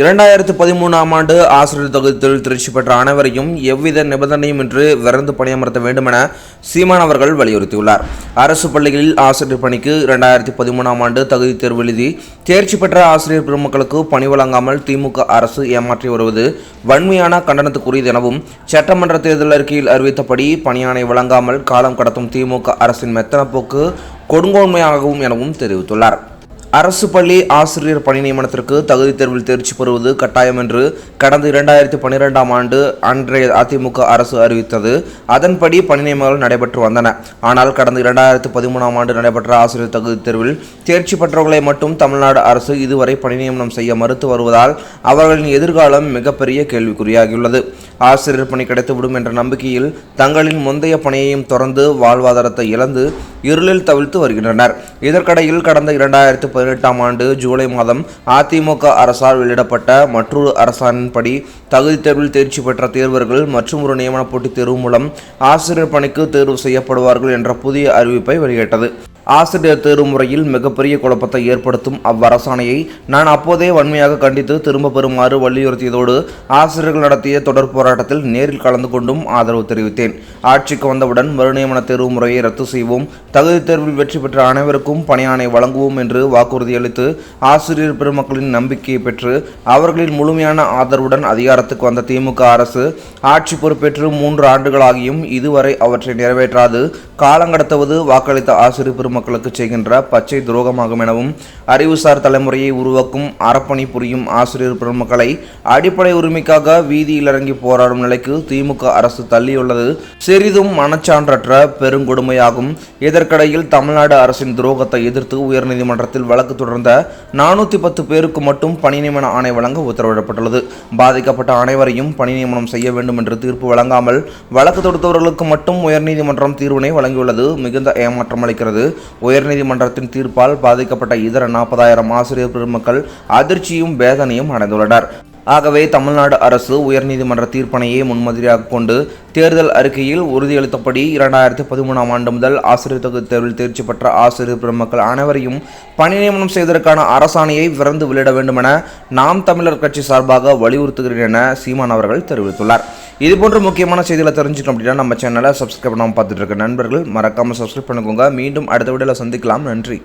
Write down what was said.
இரண்டாயிரத்து பதிமூணாம் ஆண்டு ஆசிரியர் தொகுதியில் திருச்சி பெற்ற அனைவரையும் எவ்வித நிபந்தனையும் இன்று விரைந்து பணியமர்த்த வேண்டும் என சீமான் அவர்கள் வலியுறுத்தியுள்ளார். அரசு பள்ளிகளில் ஆசிரியர் பணிக்கு இரண்டாயிரத்தி பதிமூணாம் ஆண்டு தகுதி தேர்வு எழுதி தேர்ச்சி பெற்ற ஆசிரியர் பெருமக்களுக்கு பணி வழங்காமல் திமுக அரசு ஏமாற்றி வருவது வன்மையான கண்டனத்துக்குரியது எனவும் சட்டமன்ற தேர்தல் அறிக்கையில் அறிவித்தபடி பணியாணை வழங்காமல் காலம் கடத்தும் திமுக அரசின் மெத்தனப்போக்கு கொடுங்கோன்மையாகவும் எனவும் தெரிவித்துள்ளார். அரசு பள்ளி ஆசிரியர் பணி நியமனத்திற்கு தகுதி தேர்வில் தேர்ச்சி பெறுவது கட்டாயம் என்று கடந்த இரண்டாயிரத்தி பன்னிரெண்டாம் ஆண்டு அன்றைய அதிமுக அரசு அறிவித்தது. அதன்படி பணி நியமனங்கள் நடைபெற்று வந்தன. ஆனால் கடந்த இரண்டாயிரத்தி பதிமூணாம் ஆண்டு நடைபெற்ற ஆசிரியர் தகுதி தேர்வில் தேர்ச்சி பெற்றவர்களை மட்டும் தமிழ்நாடு அரசு இதுவரை பணி நியமனம் செய்ய மறுத்து வருவதால் அவர்களின் எதிர்காலம் மிகப்பெரிய கேள்விக்குறியாகியுள்ளது. ஆசிரியர் பணி கிடைத்துவிடும் என்ற நம்பிக்கையில் தங்களின் முந்தைய பணியையும் தொடர்ந்து வாழ்வாதாரத்தை இழந்து இருளில் தவிழ்த்து வருகின்றனர். இதற்கிடையில் கடந்த இரண்டாயிரத்து பதினெட்டாம் ஆண்டு ஜூலை மாதம் அதிமுக அரசால் வெளியிடப்பட்ட மற்றொரு அரசாணின்படி தகுதி தேர்வில் தேர்ச்சி பெற்ற தேர்வர்கள் மற்றும் ஒரு நியமன போட்டித் தேர்வு மூலம் ஆசிரியர் பணிக்கு தேர்வு செய்யப்படுவார்கள் என்ற புதிய அறிவிப்பை வெளியிட்டது. ஆசிரியர் தேர்வு முறையில் மிகப்பெரிய குழப்பத்தை ஏற்படுத்தும் அவ்வரசாணையை நான் அப்போதே வன்மையாக கண்டித்து திரும்ப பெறுமாறு வலியுறுத்தியதோடு ஆசிரியர்கள் நடத்திய தொடர் போராட்டத்தில் நேரில் கலந்து கொண்டும் ஆதரவு தெரிவித்தேன். ஆட்சிக்கு வந்தவுடன் மறுநியமன தேர்வு முறையை ரத்து செய்வோம். தகுதி தேர்வில் வெற்றி பெற்ற அனைவருக்கும் பணியாணை வழங்குவோம் என்று வாக்குறுதியளித்து ஆசிரியர் பெருமக்களின் நம்பிக்கையை பெற்று அவர்களின் முழுமையான ஆதரவுடன் அதிகாரத்துக்கு வந்த திமுக அரசு ஆட்சி பொறுப்பேற்று மூன்று ஆண்டுகளாகியும் இதுவரை அவற்றை நிறைவேற்றாது. காலங்கடத்துவது வாக்களித்த ஆசிரியர் மக்களுக்கு செய்கின்ற பச்சை துரோகமாகும் எனவும் அறிவுசார் தலைமுறையை உருவாக்கும் அறப்பணி புரியும் ஆசிரியர் பெருமக்களை அடிப்படை உரிமைக்காக வீதியில் இறங்கி போராடும் நிலைக்கு திமுக அரசு தள்ளியுள்ளது. சிறிதும் மனச்சான்றற்ற பெருங்கொடுமையாகும். இதற்கிடையில் தமிழ்நாடு அரசின் துரோகத்தை எதிர்த்து உயர்நீதிமன்றத்தில் வழக்கு தொடர்ந்த நானூற்றி பத்து பேருக்கு மட்டும் பணி நியமன ஆணை வழங்க உத்தரவிடப்பட்டுள்ளது. பாதிக்கப்பட்ட அனைவரையும் பணி நியமனம் செய்ய வேண்டும் என்று தீர்ப்பு வழங்காமல் வழக்கு தொடுத்தவர்களுக்கு மட்டும் உயர்நீதிமன்றம் தீர்வினை வழங்கியுள்ளது. மிகுந்த ஏமாற்றம் அளிக்கிறது. உயர்நீதிமன்றத்தின் தீர்ப்பால் பாதிக்கப்பட்ட இதர நாற்பதாயிரம் ஆசிரியர் பெருமக்கள் அதிர்ச்சியும் வேதனையும் அடைந்துள்ளனர். ஆகவே தமிழ்நாடு அரசு உயர்நீதிமன்ற தீர்ப்பனையை முன்மாதிரியாக கொண்டு தேர்தல் அறிக்கையில் உறுதியளித்தபடி இரண்டாயிரத்தி பதிமூணாம் ஆண்டு முதல் ஆசிரியர் தகுதி தேர்வில் தேர்ச்சி பெற்ற ஆசிரியர் பெருமக்கள் அனைவரையும் பணி நியமனம் செய்வதற்கான அரசாணையை விரைந்து வெளியிட வேண்டுமென நாம் தமிழர் கட்சி சார்பாக வலியுறுத்துகிறேன் என சீமான் அவர்கள் தெரிவித்துள்ளார். இதுபோன்ற முக்கியமான செய்திகளை தெரிஞ்சுக்கணும் அப்படின்னா நம்ம சேனலை சப்ஸ்கிரைப் பண்ணாமல் பார்த்துட்டு இருக்க நண்பர்கள் மறக்காமல் சப்ஸ்கிரைப் பண்ணிக்கோங்க. மீண்டும் அடுத்த வீடியோவில் சந்திக்கலாம். நன்றி.